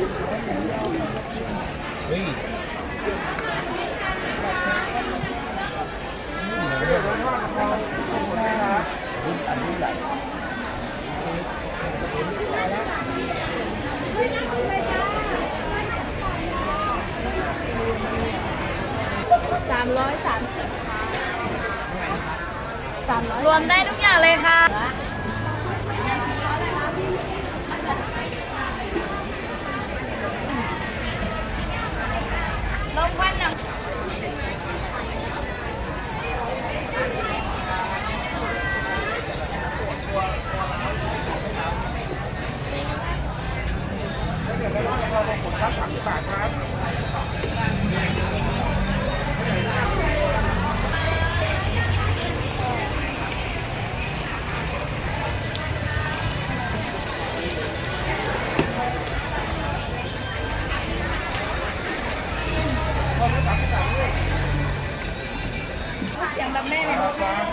เฮ้ยอันนี้ใหญ่สามร้อยสามสิบสามร้อยรวมได้ทุกอย่างเลยค่ะ ลงควันหนัง ครับสามสิบบาทครับเสียงแบบแม่เลย